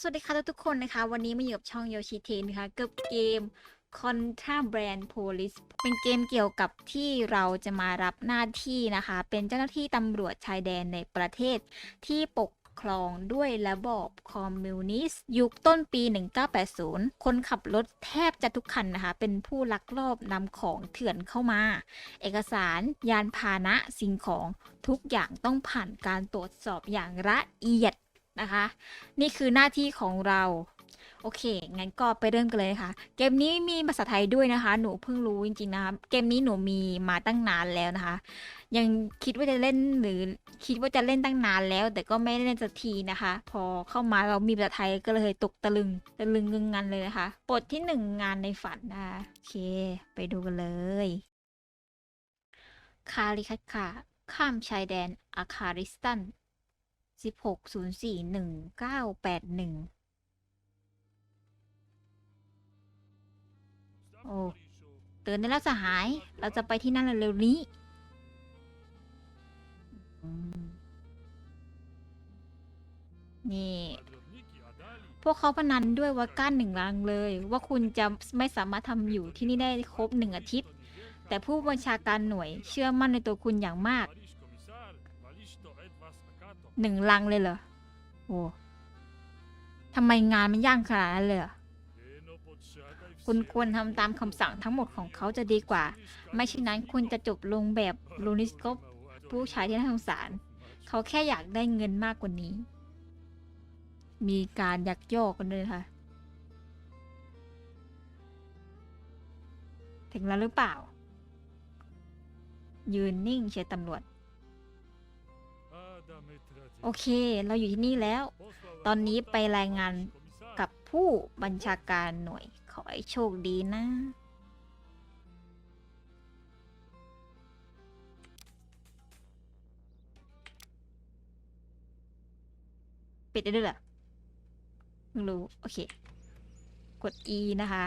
สวัสดีค่ะทุกคนนะคะ วันนี้มาอยู่กับช่องโยชิเทนนะคะกับเกม Contra Brand Police เป็นเกมเกี่ยวกับที่เราจะมารับหน้าที่นะคะ เป็นเจ้าหน้าที่ตำรวจชายแดนในประเทศที่ปกครองด้วยระบอบคอมมิวนิสต์ยุคต้นปี 1980 คนขับรถแทบจะทุกคันนะคะ เป็นผู้ลักลอบนำของเถื่อนเข้ามา เอกสาร ยานพาหนะสิ่งของทุกอย่างต้องผ่านการตรวจสอบอย่างละเอียด นะคะ นี่คือหน้าที่ของเราโอเค งั้นก็ไปเริ่มกันเลยค่ะ เกมนี้มีภาษาไทยด้วยนะคะ หนูเพิ่งรู้จริงๆนะคะ เกมนี้หนูมีมาตั้งนานแล้วนะคะ ยังคิดว่าจะเล่นหรือคิดว่าจะเล่นตั้งนานแล้ว แต่ก็ไม่ได้เล่นสักทีนะคะ พอเข้ามาเรามีภาษาไทยก็เลยตกตะลึง ตะลึงงึงงันเลยนะคะ บทที่หนึ่งงานในฝันนะคะโอเค ไปดูกันเลย คาริคัตคาข้ามชายแดนอาคาริสตัน สิบหกศูนย์สี่หนึ่งเก้าแปดหนึ่งโอ้เตือนได้แล้วสหาย เราจะไปที่นั่นเร็วๆนี้นี่ พวกเขาพนันด้วยวัดก้านหนึ่งลังเลย ว่าคุณจะไม่สามารถทำอยู่ที่นี่ได้ครบหนึ่งอาทิตย์ แต่ผู้บัญชาการหน่วยเชื่อมั่นในตัวคุณอย่างมาก หนึ่งลังเลยเหรอ โอ้ทำไมงานมันย่างขนาดนั้นเลยคุณควรทำตามคำสั่งทั้งหมดของเขาจะดีกว่า ไม่เช่นนั้นคุณจะจบลงแบบลูนิสกปผู้ชายที่น่าสงสาร เขาแค่อยากได้เงินมากกว่านี้ มีการยักยอกกันด้วยค่ะ ถึงแล้วหรือเปล่า ยืนนิ่งเชียร์ตำรวจ โอเค เราอยู่ที่นี่แล้ว ตอนนี้ไปรายงานกับผู้บัญชาการหน่วย ขอให้โชคดีนะ ปิดได้ด้วยเหรอเพิ่รู้ โอเค กด E นะคะ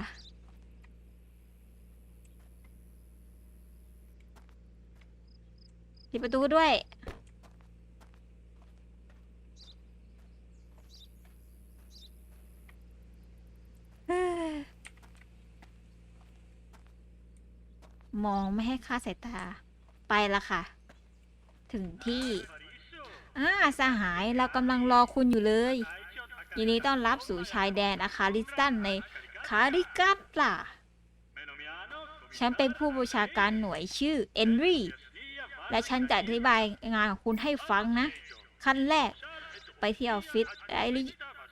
ปิดประตูด้วย มองไม่ให้ค่าสายตาไปละค่ะ ถึงที่อ่าสหายเรากำลังรอคุณอยู่เลยยินดีต้อนรับสู่ชายแดนอาคาริสตันในคาริกัตล่ะ ฉันเป็นผู้บัญชาการหน่วยชื่อเอนรีและฉันจะอธิบายงานของคุณให้ฟังนะ ขั้นแรกไปที่ออฟฟิศและ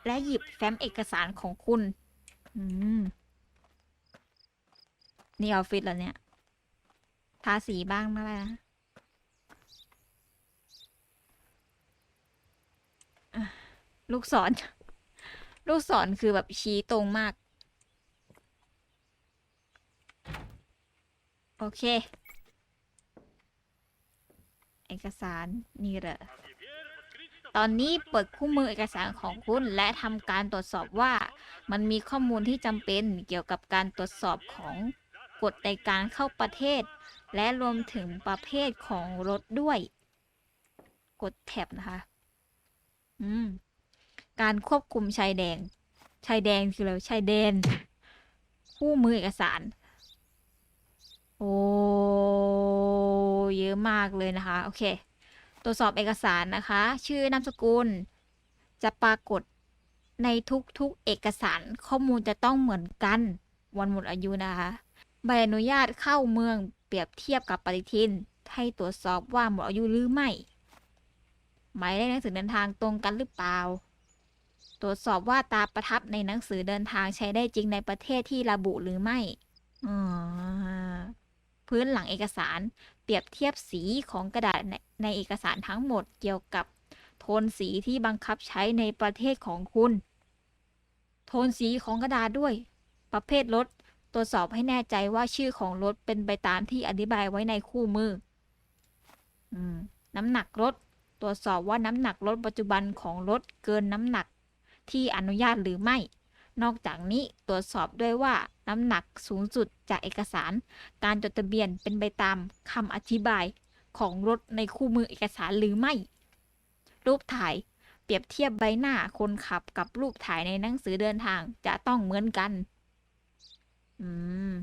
และหยิบแฟ้มเอกสารของคุณ อืม นี่ออฟฟิศแล้วเนี่ย ทาสีบ้างมาแล้วลูกศร ลูกศรคือแบบชี้ตรงมาก โอเค เอกสารนี่แหละตอนนี้เปิดคู่มือเอกสารของคุณและทำการตรวจสอบว่า มันมีข้อมูลที่จำเป็นเกี่ยวกับการตรวจสอบของกฎในการเข้าประเทศ และรวมถึงประเภทของรถด้วย กดแท็บนะคะ อืม การควบคุมชายแดน ชายแดนคืออะไรชายแดน คู่มือเอกสาร โอ้เยอะมากเลยนะคะ โอเค ตรวจสอบเอกสารนะคะ ชื่อนามสกุล จะปรากฏในทุกๆเอกสารข้อมูลจะต้องเหมือนกัน วันหมดอายุนะคะ ใบอนุญาตเข้าเมือง เปรียบเทียบกับปฏิทิน ให้ตรวจสอบว่าหมดอายุหรือไม่ หมายเลขหนังสือเดินทางตรงกันหรือเปล่า ตรวจสอบว่าตราประทับในหนังสือเดินทางใช้ได้จริงในประเทศที่ระบุหรือไม่อพื้นหลังเอกสาร เปรียบเทียบสีของกระดาษในในเอกสารทั้งหมดเกี่ยวกับโทนสีที่บังคับใช้ในประเทศของคุณ โทนสีของกระดาษด้วย ประเภทรถ รวจสอบให้แน่ใจว่าชื่อของรถเป็นไปตามที่อธิบายไว้ในคู่มืออืมน้ำหนักรถ ตรวจสอบว่าน้ำหนักรถปัจจุบันของรถเกินน้ำหนักที่อนุญาตหรือไม่ นอกจากนี้ตรวจสอบด้วยว่าน้ำหนักสูงสุดจากเอกสาร การจดทะเบียนเป็นไปตามคำอธิบายของรถในคู่มือเอกสารหรือไม่ รูปถ่ายเปรียบเทียบใบหน้าคนขับกับรูปถ่ายในหนังสือเดินทางจะต้องเหมือนกัน อืม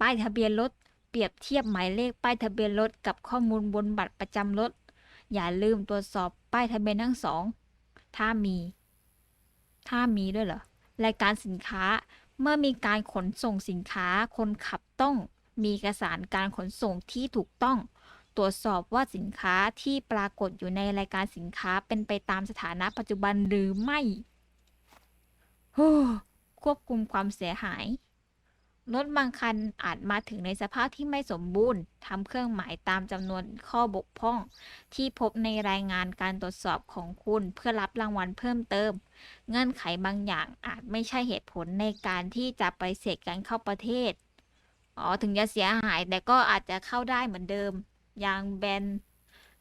ป้ายทะเบียนรถเปรียบเทียบหมายเลขป้ายทะเบียนรถกับข้อมูลบนบัตรประจำรถ อย่าลืมตรวจสอบป้ายทะเบียนทั้งสอง ถ้ามี ถ้ามีด้วยเหรอ รายการสินค้า เมื่อมีการขนส่งสินค้า คนขับต้องมีเอกสารการขนส่งที่ถูกต้อง ตรวจสอบว่าสินค้าที่ปรากฏอยู่ในรายการสินค้าเป็นไปตามสถานะปัจจุบันหรือไม่ควบคุมความเสียหาย รถบางคันอาจมาถึงในสภาพที่ไม่สมบูรณ์ทำเครื่องหมายตามจำนวนข้อบกพร่อง ที่พบในรายงานการตรวจสอบของคุณเพื่อรับรางวัลเพิ่มเติม เงื่อนไขบางอย่างอาจไม่ใช่เหตุผลในการที่จะไปเสกการเข้าประเทศ อ๋อ ถึงจะเสียหายแต่ก็อาจจะเข้าได้เหมือนเดิม ยางแบน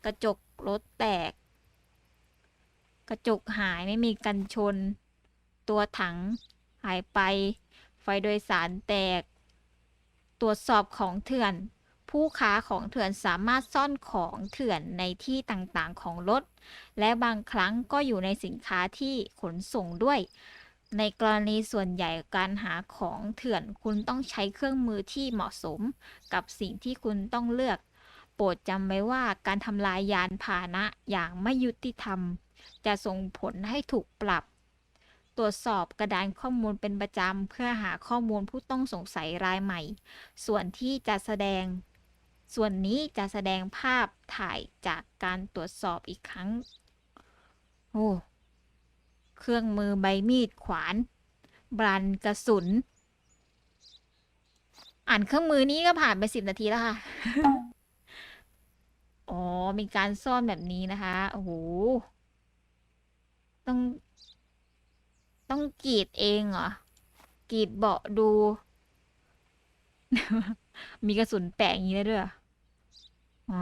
กระจกรถแตก กระจกหายไม่มีกันชน ตัวถังหายไป ไฟโดยสารแตก ตรวจสอบของเถื่อน ผู้ค้าของเถื่อนสามารถซ่อนของเถื่อนในที่ต่างๆของรถ และบางครั้งก็อยู่ในสินค้าที่ขนส่งด้วย ในกรณีส่วนใหญ่การหาของเถื่อนคุณต้องใช้เครื่องมือที่เหมาะสม กับสิ่งที่คุณต้องเลือก โปรดจำไว้ว่าการทำลายยานพาหนะอย่างไม่ยุติธรรม จะส่งผลให้ถูกปรับ ตรวจสอบกระดานข้อมูลเป็นประจำ เพื่อหาข้อมูลผู้ต้องสงสัยรายใหม่ ส่วนที่จะแสดง ส่วนนี้จะแสดงภาพถ่ายจากการตรวจสอบอีกครั้ง โอ้ เครื่องมือใบมีดขวาน บรันกระสุน อ่านเครื่องมือนี้ก็ผ่านไปสิบนาทีแล้วค่ะ อ๋อ มีการซ่อนแบบนี้นะคะ โอ้โห ต้อง ต้องกรีดเองเหรอ กรีดเบาะดู มีกระสุนแปะอย่างนี้ได้ด้วย อ๋อ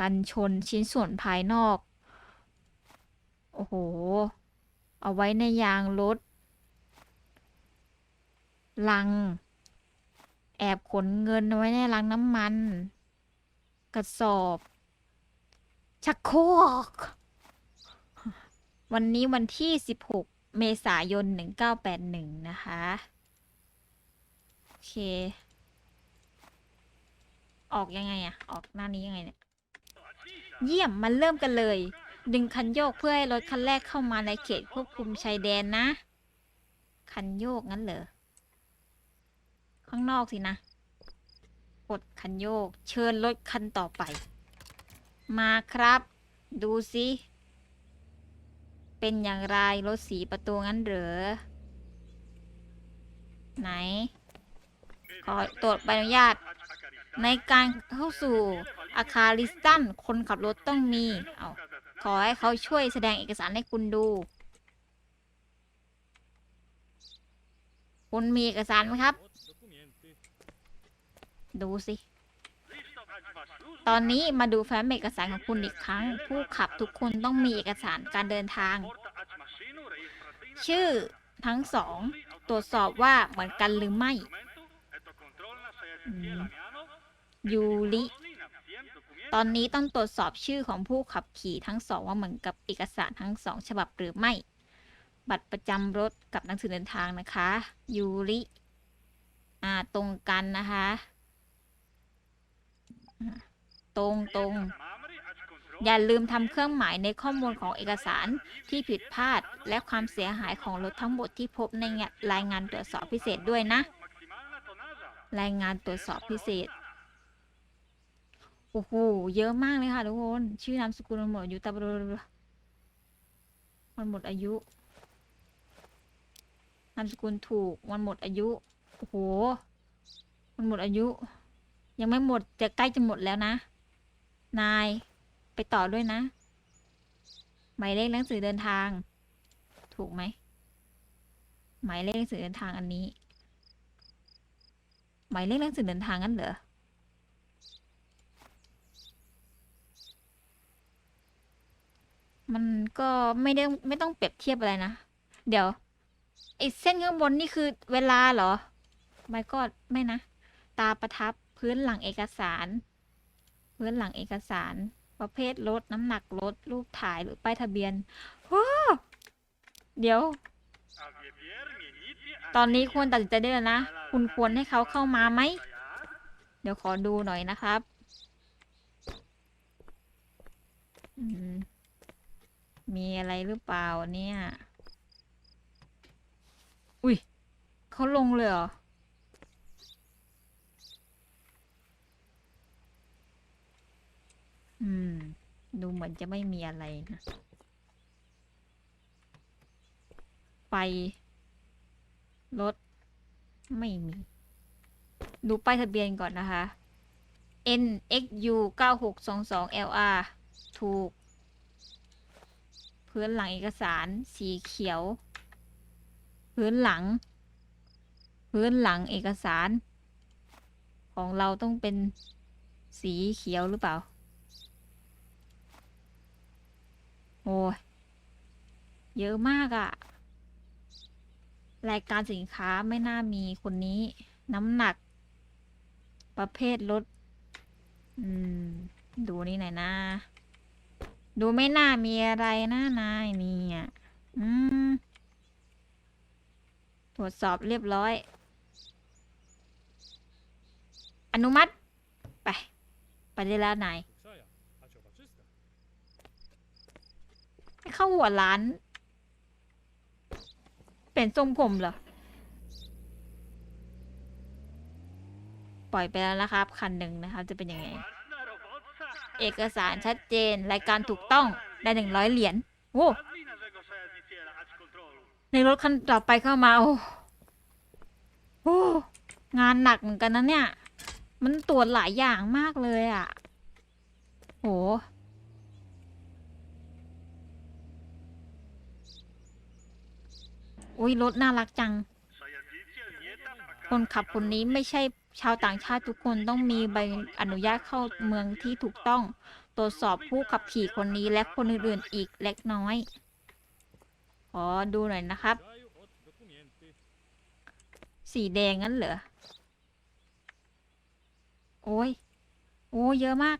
กันชนชิ้นส่วนภายนอก โอ้โห เอาไว้ในยางรถ ลัง แอบขนเงินไว้ในลังน้ำมัน กระสอบ ชักโครก วันนี้วันที่ 16 เมษายน 1981 นะคะ โอเค ออกยังไงอะออกหน้านี้ยังไงเนี่ย เยี่ยมมันเริ่มกันเลย ดึงคันโยกเพื่อให้รถคันแรกเข้ามาในเขตควบคุมชายแดนนะ คันโยกงั้นเหรอ ข้างนอกสินะ กดคันโยก เชิญรถคันต่อไป มาครับ ดูสิ เป็นอย่างไรรถสีประตูงั้นเหรอ ไหน ขอตรวจใบอนุญาต ในการเข้าสู่อาคารลิสตัน คนขับรถต้องมี เอาขอให้เขาช่วยแสดงเอกสารให้คุณดู คุณมีเอกสารไหมครับ ดูสิ ตอนนี้มาดูแฟ้มเอกสารของคุณอีกครั้ง ผู้ขับทุกคนต้องมีเอกสารการเดินทาง ชื่อทั้งสอง ตรวจสอบว่าเหมือนกันหรือไม่ยูริตอนนี้ต้องตรวจสอบชื่อของผู้ขับขี่ทั้งสองว่าเหมือนกับเอกสารทั้งสองฉบับหรือไม่ บัตรประจำรถกับหนังสือเดินทางนะคะ ยูริ อ่า ตรงกันนะคะ ตรงตรง อย่าลืมทำเครื่องหมายในข้อมูลของเอกสารที่ผิดพลาด และความเสียหายของรถทั้งหมดที่พบในรายงานตรวจสอบพิเศษด้วยนะ รายงานตรวจสอบพิเศษโอ้โห เยอะมากเลยค่ะทุกคน ชื่อนามสกุลมันหมดอายุตาบมันหมดอายุ นามสกุลถูก มันหมดอายุ โอ้โห มันหมดอายุ ยังไม่หมดจะใกล้จะหมดแล้วนะ นายไปต่อด้วยนะ หมายเลขหนังสือเดินทาง ถูกไหม หมายเลขหนังสือเดินทางอันนี้ หมายเลขหนังสือเดินทางงั้นเหรอมันก็ไม่ได้ไม่ต้องเปรียบเทียบอะไรนะ เดี๋ยวไอ้เส้นข้างบนนี่คือเวลาเหรอ ไม่ก็ไม่นะ ตาประทับ พื้นหลังเอกสาร พื้นหลังเอกสาร ประเภทรถน้ำหนักรถรูปถ่ายหรือป้ายทะเบียนว้าเดี๋ยว ตอนนี้ควรตัดสินใจได้แล้วนะ คุณควรให้เขาเข้ามาไหม เดี๋ยวขอดูหน่อยนะครับมมีอะไรหรือเปล่าเนี่ย อุ้ยเขาลงเลยเหรอ อืม ดูเหมือนจะไม่มีอะไรนะไฟรถ ไม่มี ดูป้ายทะเบียนก่อนนะคะ NXU 9622 LR ถูก พื้นหลังเอกสารสีเขียว พื้นหลัง พื้นหลังเอกสาร ของเราต้องเป็นสีเขียวหรือเปล่า โอ้ยเยอะมากอะรายการสินค้าไม่น่ามีคนนี้ น้ำหนัก ประเภทรถอืม ดูนี่หน่อยนะ ดูไม่น่ามีอะไรนะนายนี่ยอืม ตรวจสอบเรียบร้อย อนุมัติ ไป ไปได้แล้วนาย Ksaja, a čo baczysta? ให้ เข้าหัวร้าน เป็นทรงผมเหรอ ปล่อยไปแล้วนะครับ คันหนึ่งนะครับ จะเป็นยังไง เอกสารชัดเจนรายการถูกต้องได้หนึ่งร้อยเหรียญโอ้ในรถคันต่อไปเข้ามา โอ้โอ้งานหนักเหมือนกันนะเนี่ย มันตรวจหลายอย่างมากเลยอะ่ะ โห อุ้ยรถน่ารักจัง คนขับคนนี้ไม่ใช่ชาวต่างชาติทุกคนต้องมีใบอนุญาตเข้าเมืองที่ถูกต้อง ตรวจสอบผู้ขับขี่คนนี้และคนอื่นๆอีกเล็กน้อย ขอดูหน่อยนะครับ สีแดงงั้นเหรอ โอ้ย โอ้เยอะมาก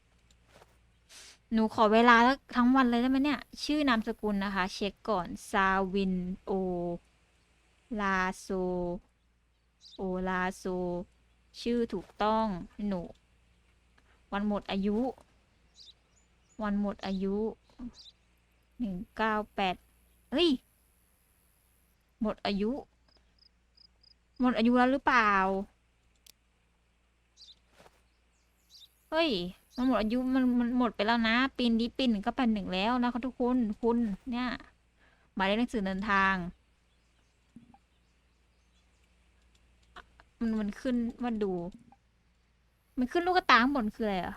หนูขอเวลาแล้วทั้งวันเลยได้ไหมเนี่ย ชื่อนามสกุลนะคะ เช็คก่อน ซาวินโอ ลาโซ โอลาโซ ชื่อถูกต้อง หนู วันหมดอายุ วันหมดอายุ หนึ่งเก้าแปดเฮ้ย หมดอายุ หมดอายุแล้วหรือเปล่า เฮ้ย มันหมดอายุมันมันหมดไปแล้วนะ ปีนี้ปีหนึ่งก็เป็นหนึ่งแล้วนะคะทุกคน คุณ เนี่ย หมายเลขหนังสือเดินทาง มันมันขึ้นว่าดู มันขึ้นลูกตาข้างบนคืออะไรอะ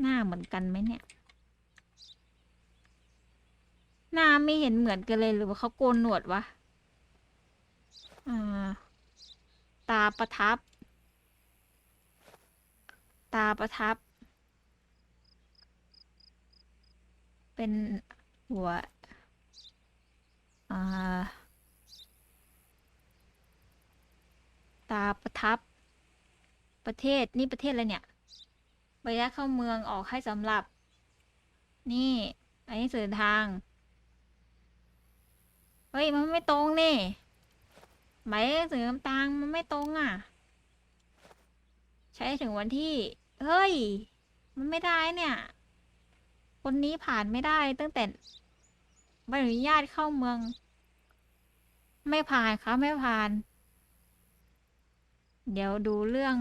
หน้าเหมือนกันไหมเนี่ย หน้าไม่เห็นเหมือนกันเลยหรือว่าเขาโกนหนวดวะอ่าตาประทับ ตาประทับ เป็นหัวอ่า ตาประทับ ประเทศนี่ประเทศอะไรเนี่ยใบอนุญาตเข้าเมืองออกให้สำหรับ นี่ อันนี้สื่อทาง เฮ้ย มันไม่ตรงนี่หมายเสื่อน้ำตาลมันไม่ตรงอะ ใช้ถึงวันที่ เฮ้ย มันไม่ได้เนี่ย คนนี้ผ่านไม่ได้ตั้งแต่ใบอนุญาตเข้าเมือง ไม่ผ่านครับไม่ผ่าน เดี๋ยวดูเรื่อง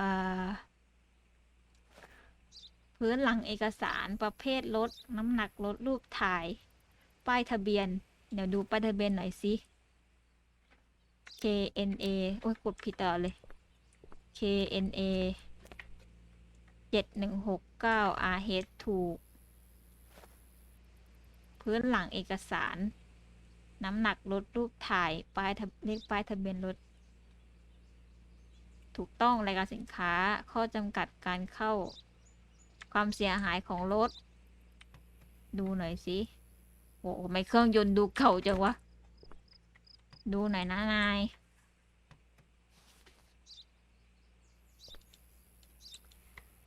อพื้นหลังเอกสารประเภทรถน้ำหนักรถรูปถ่าย ป้ายทะเบียน เดี๋ยวดูป้ายทะเบียนหน่อยสิ KNA โอ้ยกดผิดตลอเลย KNA เจ็ดหนึ่งหกเก้า RH ถูก พื้นหลังเอกสาร น้ำหนักรถรูปถ่ายป้ายทะเลขป้ายทะเบียนรถ ถูกต้องรายการสินค้า ข้อจำกัดการเข้า ความเสียหายของรถ ดูหน่อยสิโอ้ไม่เครื่องยนต์ดูเก่าจังวะ ดูหน่อยนะนาย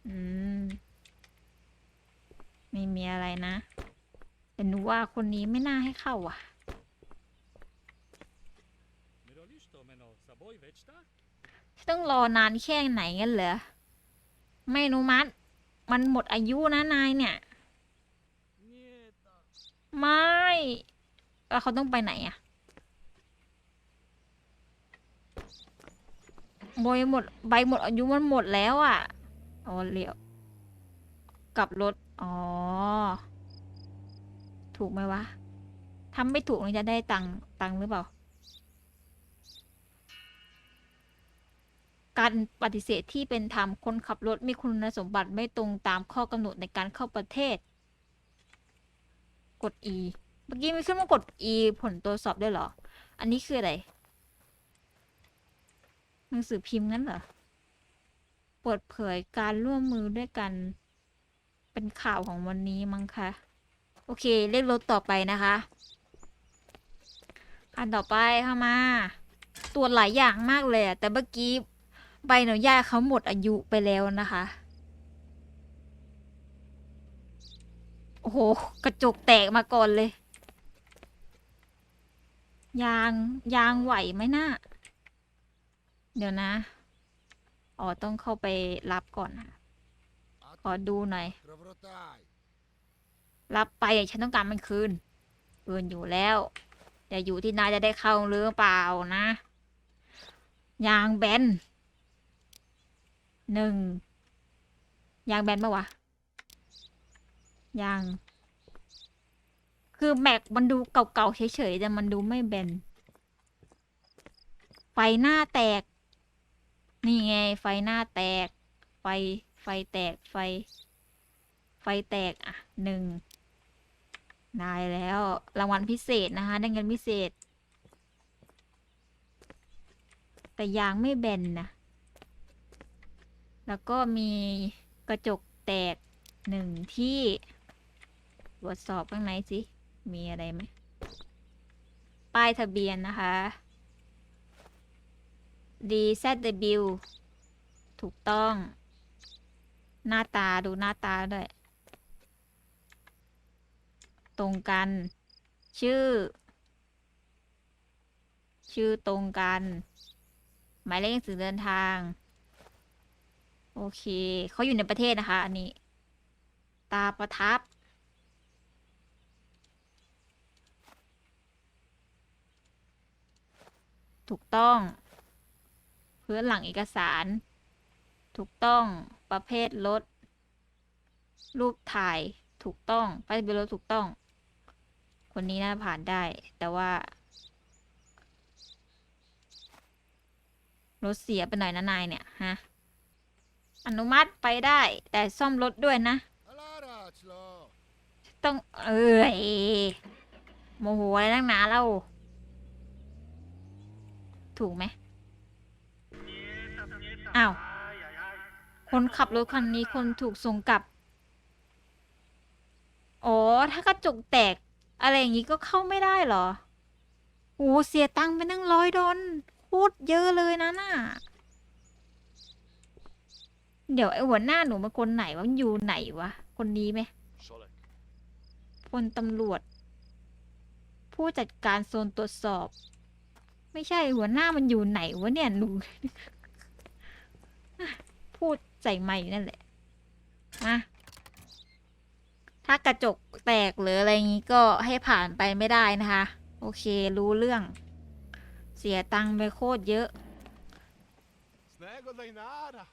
อืม ไม่มีอะไรนะแต่หนูว่าคนนี้ไม่น่าให้เข้าอะ Myrolisto meno saboj večta? ต้องรอนานแค่ไหนกันเหรอ ไม่นุมัติ มันหมดอายุนะนายเนี่ย ไม่แล้วเขาต้องไปไหนอะใบหมด ใบหมดอายุมันหมดแล้วอะอ๋อเลี้ยวกลับรถ อ๋อ ถูกไหมวะทำไม่ถูกมันจะได้ตังตังหรือเปล่า การปฏิเสธที่เป็นธรรมคนขับรถมีคุณสมบัติไม่ตรงตามข้อกำหนดในการเข้าประเทศ กด E เมื่อกี้มีขึ้นว่ากด E ผลตรวจสอบด้วยเหรอ อันนี้คืออะไรหนังสือพิมพ์งั้นเหรอเปิดเผยการร่วมมือด้วยกัน เป็นข่าวของวันนี้มั้งคะ โอเคเรียกรถต่อไปนะคะอันต่อไปเข้ามา ตรวจหลายอย่างมากเลยแต่เมื่อกี้ ใบอนุญาตเขาหมดอายุไปแล้วนะคะ โอ้โห กระจกแตกมาก่อนเลย ยางยางไหวไหมนะ่าเดี๋ยวนะ อ๋อ ต้องเข้าไปรับก่อนนะขอดูหน่อย รับไปฉันต้องการมันคืนคืนอยู่แล้วแต่อยู่ที่นายจะได้เข้าหรือเปล่านะ ยางแบน หนึ่งยางแบนปะวะยาง คือแม็กมันดูเก่าๆเฉยๆแต่มันดูไม่แบน ไฟหน้าแตก นี่ไง ไฟหน้าแตก ไฟ ไฟแตก ไฟ ไฟแตก อะหนึ่งได้แล้วรางวัลพิเศษนะคะได้เงินพิเศษ แต่ยางไม่แบนนะ แล้วก็มีกระจกแตกหนึ่งที่ตรวจสอบข้างในสิ มีอะไรไหม ป้ายทะเบียนนะคะ DZW ถูกต้อง หน้าตาดูหน้าตาด้วย ตรงกัน ชื่อ ชื่อตรงกัน หมายเลขหนังสือเดินทาง โอเคเขาอยู่ในประเทศนะคะ อันนี้ ตาประทับ ถูกต้อง พื้นหลังเอกสาร ถูกต้องประเภทรถรูปถ่ายถูกต้องป้ายทะเบียนรถถูกต้อง คนนี้น่าผ่านได้ แต่ว่ารถเสียไปหน่อยนะนายเนี่ยฮะ อนุมัติไปได้ แต่ซ่อมรถด้วยนะ ต้องเอ้ยโมโหอะไรนักหนาเรา ถูกไหมอ้าว คนขับรถคันนี้คนถูกส่งกลับ อ๋อ ถ้ากระจกแตก อะไรอย่างนี้ก็เข้าไม่ได้เหรอ โอ้เสียตังค์ไปตั้งร้อยดอลโคตรเยอะเลยนะน่ะ เดี๋ยวไอ้หัวหน้าหนูมันคนไหนวะมันอยู่ไหนวะ คนนี้ไหม Solek. พลตำรวจ ผู้จัดการโซนตรวจสอบ ไม่ใช่หัวหน้ามันอยู่ไหนวะเนี่ยหนู พูดใส่ไม่อยู่นั่นแหละมาถ้ากระจกแตกหรืออะไรงี้ก็ให้ผ่านไปไม่ได้นะคะ โอเครู้เรื่อง เสียตังค์ไปโคตรเยอะ Snego da inara.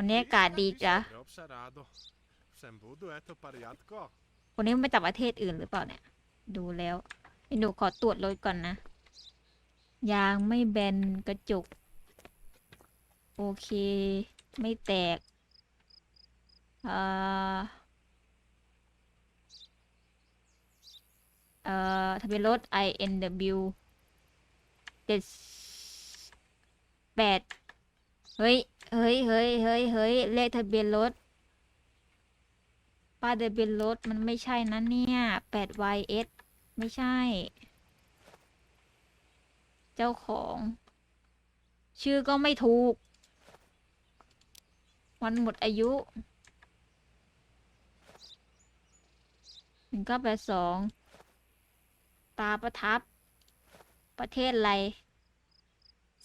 วันนี้อากาศดีจ้ะคนนี้มันมาจากประเทศอื่นหรือเปล่าเนี่ย ดูแล้วเดี๋ยวหนูขอตรวจรถก่อนนะ ยางไม่แบนกระจก โอเค ไม่แตกเอ่อเอ่อทะเบียนรถ INW เจ็ดแปด เฮ้ย เฮ้ย เฮ้ย เฮ้ย เฮ้ย เลขทะเบียนรถ ป้ายทะเบียนรถมันไม่ใช่นะเนี่ยแปด YS ไม่ใช่ เจ้าของ ชื่อก็ไม่ถูก วันหมดอายุหนึ่งก้แปดสอง ตาประทับ ประเทศอะไร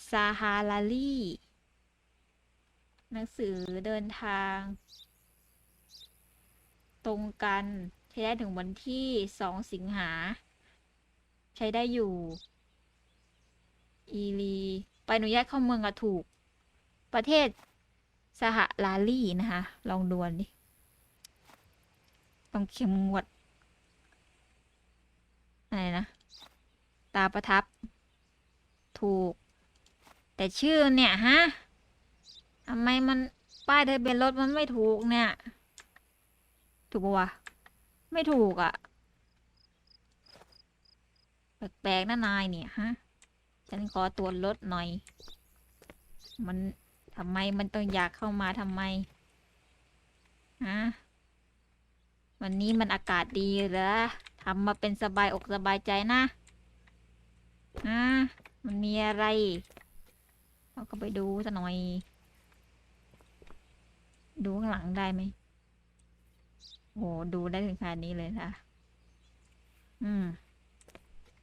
ซาฮาราลี่ หนังสือเดินทาง ตรงกันใช้ได้ถึงวันที่สองสิงหา ใช้ได้อยู่ อีลีไปอนุญาตเข้าเมืองอะถูก ประเทศสหลาลีนะคะ ลองดวนดิ ต้องเข้มงวด อะไรนะ ตาประทับ ถูก แต่ชื่อเนี่ยฮะ ทำไมมันป้ายทะเบียนรถมันไม่ถูกเนี่ย ถูกปะวะ ไม่ถูกอะ่ะ แปลกๆนะนายเนี่ยฮะ ฉันขอตรวจรถหน่อย มันทำไมมันต้องอยากเข้ามาทำไม ฮะ วันนี้มันอากาศดีเหรอทำมาเป็นสบายอกสบายใจนะฮะมันมีอะไร เราก็ไปดูซะหน่อย ดูข้างหลังได้ไหมโหดูได้ถึงขนาดนี้เลยนะอืม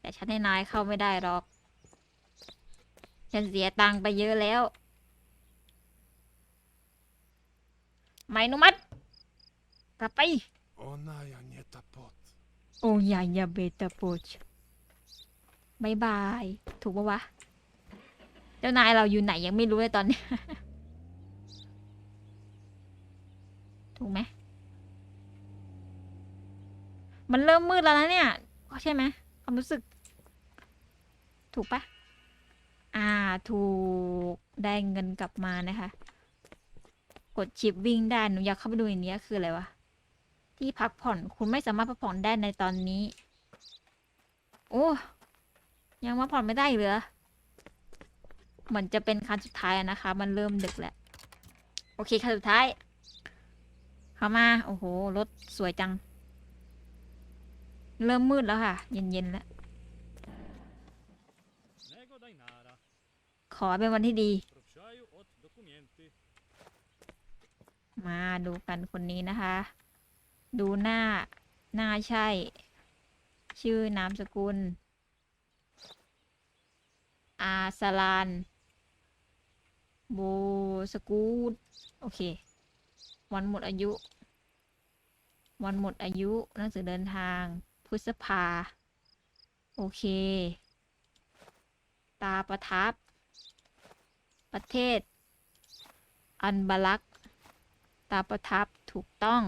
แต่ฉันให้นายเข้าไม่ได้หรอก ฉันเสียตังค์ไปเยอะแล้ว ไม่อนุมัติกลับไป Ona ja nie ta pot. โอ้ยายาเบตาโปชบายบาย ถูกปะวะ เจ้านายเราอยู่ไหนยังไม่รู้เลยตอนนี้ ถูกไหมมันเริ่มมืดแล้วนะเนี่ยใช่ไหมความรู้สึก ถูกปะอ่าถูกได้เงินกลับมานะคะ กดชิปวิ่งได้หนูอยากเข้าไปดูอันนี้คืออะไรวะที่พักผ่อนคุณไม่สามารถพักผ่อนได้ในตอนนี้ โอ้ยังมาผ่อนไม่ได้เหรอเหมือนจะเป็นคันสุดท้ายนะคะ มันเริ่มดึกแล้ว โอเคคันสุดท้าย เข้ามา โอ้โห รถสวยจัง เริ่มมืดแล้วค่ะ เย็นๆแล้ว ขอเป็นวันที่ดี มาดูกันคนนี้นะคะ ดูหน้า หน้าใช่ ชื่อนามสกุล อาสลาน โบสกูดโอเค วันหมดอายุ วันหมดอายุหนังสือเดินทาง พฤษภา โอเค ตาประทับ ประเทศ อันบลัก ตาประทับถูกต้อง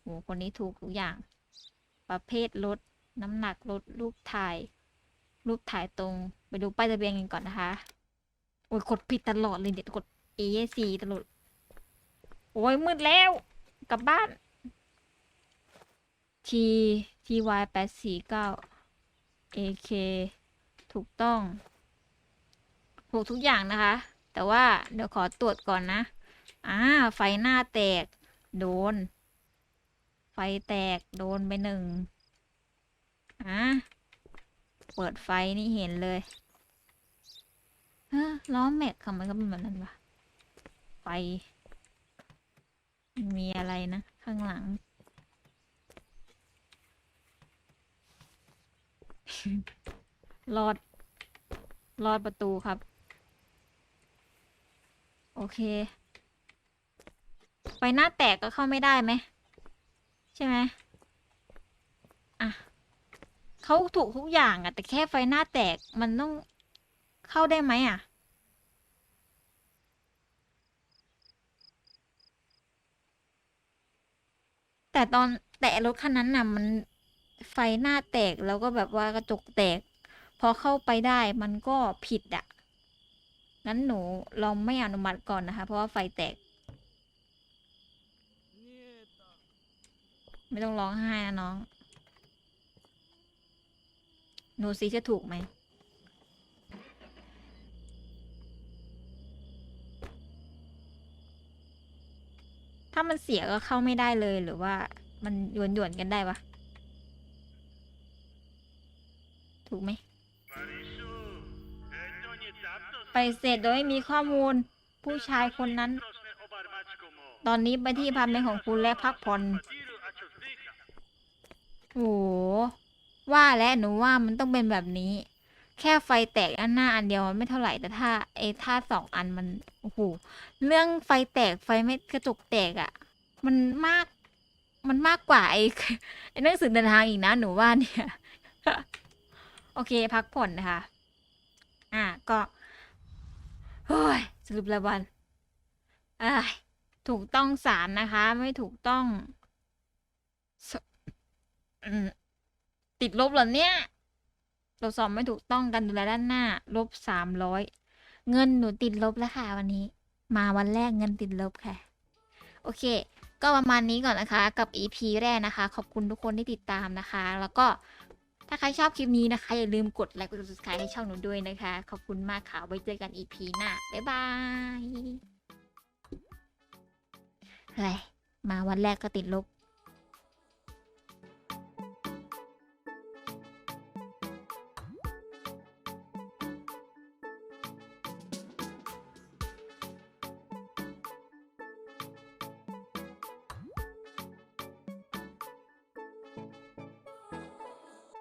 โหคนนี้ถูกทุกอย่าง ประเภทรถ น้ำหนักรถ รูปถ่าย รูปถ่ายตรง ไปดูป้ายทะเบียนกันก่อนนะคะ โอ้ยกดผิดตลอดเลยเด็ดกด A 4ตลอด โอ้ยมืดแล้ว กลับบ้าน T T Y แปดสี่เก้า A K ถูกต้อง ถูกทุกอย่างนะคะ แต่ว่าเดี๋ยวขอตรวจก่อนนะ อ่า ไฟหน้าแตก โดน ไฟแตก โดนไปหนึ่งอ่าเปิดไฟนี่เห็นเลยเฮ้อล้อแม็กทำไมก็เป็นแบบนั้นวะไฟ มีอะไรนะ ข้างหลัง รอด รอดประตูครับ โอเคไฟหน้าแตกก็เข้าไม่ได้ไหม ใช่ไหมอะเขาถูกทุกอย่างอะแต่แค่ไฟหน้าแตกมันต้องเข้าได้ไหมอะ แต่ตอนแต่รถคันนั้นน่ะมันไฟหน้าแตกแล้วก็แบบว่ากระจกแตก พอเข้าไปได้มันก็ผิดอะงั้นหนูลองไม่อนุมัติก่อนนะคะ เพราะว่าไฟแตก ไม่ต้องร้องไห้นะน้อง หนูซีจะถูกไหม ถ้ามันเสียก็เข้าไม่ได้เลยหรือว่ามันหยวนหยวนๆกันได้ปะถูกไหม ไปเสร็จโดยไม่มีข้อมูลผู้ชายคนนั้น ตอนนี้ไปที่พาร์ทเมนต์ของคุณและพักผ่อนโหว่าแล้วหนูว่ามันต้องเป็นแบบนี้ แค่ไฟแตกอันหน้าอันเดียวมันไม่เท่าไหร่แต่ถ้าไอ้ถ้าสองอันมันโอ้โหเรื่องไฟแตกไฟไม่กระจกแตกอะ่ะ มันมาก มันมากกว่าไอ้ไอ้หนังสือเดินทางอีกนะหนูว่าเนี่ย โอเคพักผ่อนนะคะ อะก็เฮ้ยสรุปล้ววันอ่าถูกต้องสามนะคะ ไม่ถูกต้อง ติดลบเหรอเนี่ย ตรวจสอบไม่ถูกต้องกันดูแลด้านหน้าลบสามร้อยเงินหนูติดลบแล้วค่ะวันนี้ มาวันแรกเงินติดลบค่ะ โอเค ก็ประมาณนี้ก่อนนะคะ กับ EP แรกนะคะ ขอบคุณทุกคนที่ติดตามนะคะ แล้วก็ถ้าใครชอบคลิปนี้นะคะ อย่าลืมกดไลค์กด subscribe ให้ช่องหนูด้วยนะคะ ขอบคุณมากค่ะไว้เจอกัน EP หน้า บ๊ายบายเฮ้ยมาวันแรกก็ติดลบ